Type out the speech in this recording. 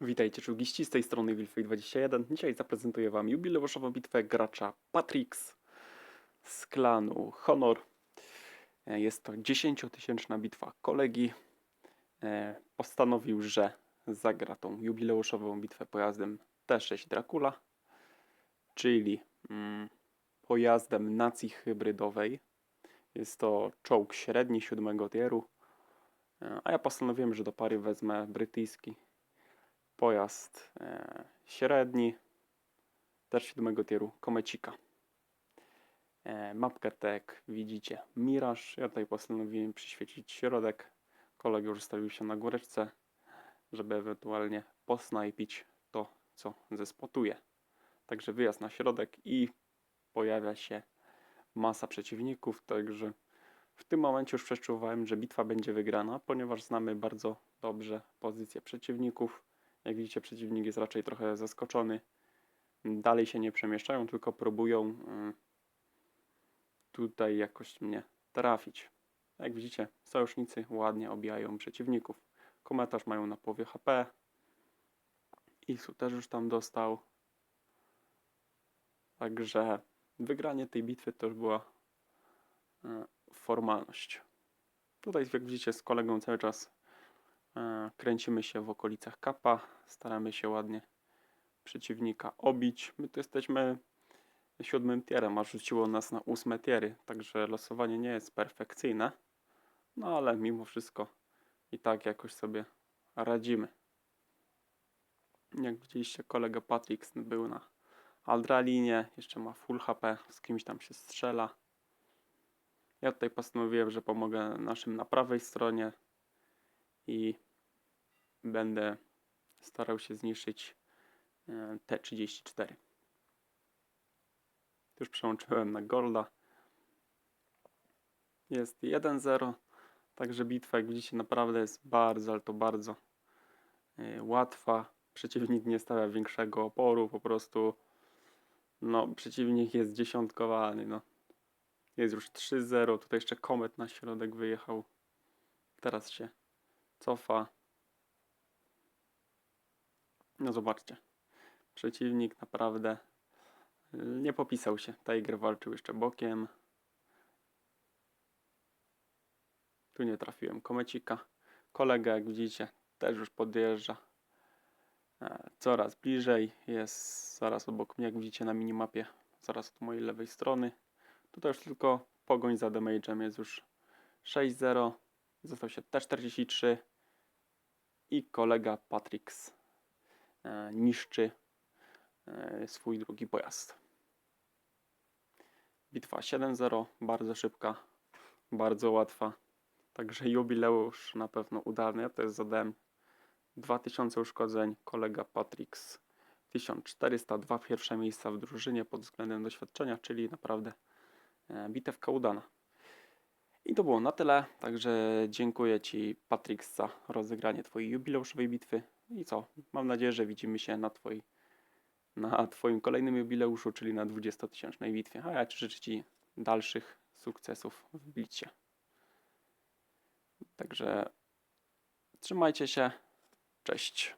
Witajcie czołgiści, z tej strony Wilfej21. Dzisiaj zaprezentuję Wam jubileuszową bitwę gracza Patrix z klanu Honor. E, Jest to 10-tysięczna bitwa kolegi. E, Postanowił, że zagra tą jubileuszową bitwę pojazdem T6 Dracula, czyli mm, pojazdem nacji hybrydowej. Jest to czołg średni siódmego tieru, E, a ja postanowiłem, że do pary wezmę brytyjski pojazd e, średni, też siódmego tieru, Komecika. E, mapkę tak widzicie, Mirage. Ja tutaj postanowiłem przyświecić środek. Kolega już stawił się na góreczce, żeby ewentualnie posnajpić to, co zespotuje. Także wyjazd na środek i pojawia się masa przeciwników, także w tym momencie już przeczuwałem, że bitwa będzie wygrana, ponieważ znamy bardzo dobrze pozycję przeciwników. Jak widzicie, przeciwnik jest raczej trochę zaskoczony. Dalej się nie przemieszczają, tylko próbują y, tutaj jakoś mnie trafić. Jak widzicie, sojusznicy ładnie obijają przeciwników. Komentarz mają na połowie HP. Isu też już tam dostał. Także wygranie tej bitwy to już była y, formalność. Tutaj, jak widzicie, z kolegą cały czas kręcimy się w okolicach kapa, staramy się ładnie przeciwnika obić. My tu jesteśmy siódmym tierem, a rzuciło nas na ósme tiery, także losowanie nie jest perfekcyjne, no ale mimo wszystko i tak jakoś sobie radzimy. Jak widzieliście, kolega Patrick był na Aldralinie, jeszcze ma full HP, z kimś tam się strzela. Ja tutaj postanowiłem, że pomogę naszym na prawej stronie i będę starał się zniszczyć e, T34. Już przełączyłem na Golda. Jest 1-0, także bitwa, jak widzicie, naprawdę jest bardzo, ale to bardzo e, łatwa. Przeciwnik nie stawia większego oporu, po prostu no, przeciwnik jest dziesiątkowany, no. Jest już 3-0. Tutaj jeszcze komet na środek wyjechał. Teraz się cofa. No zobaczcie. Przeciwnik naprawdę y, nie popisał się. Tiger walczył jeszcze bokiem. Tu nie trafiłem komecika. Kolega, jak widzicie, też już podjeżdża e, coraz bliżej. Jest zaraz obok mnie, jak widzicie na minimapie, zaraz od mojej lewej strony. Tutaj już tylko pogoń za damage'em jest już 6-0. Został się T43 i kolega Patrix e, niszczy e, swój drugi pojazd. Bitwa 7-0, bardzo szybka, bardzo łatwa. Także jubileusz na pewno udany. Ja też zadałem 2000 uszkodzeń, kolega Patrix 1402 pierwsze miejsca w drużynie pod względem doświadczenia, czyli naprawdę e, bitewka udana. I to było na tyle, także dziękuję Ci Patryk za rozegranie Twojej jubileuszowej bitwy. I co? Mam nadzieję, że widzimy się na, twoi, na Twoim kolejnym jubileuszu, czyli na 20-tysięcznej bitwie. A ja życzę Ci dalszych sukcesów w bicie. Także trzymajcie się. Cześć.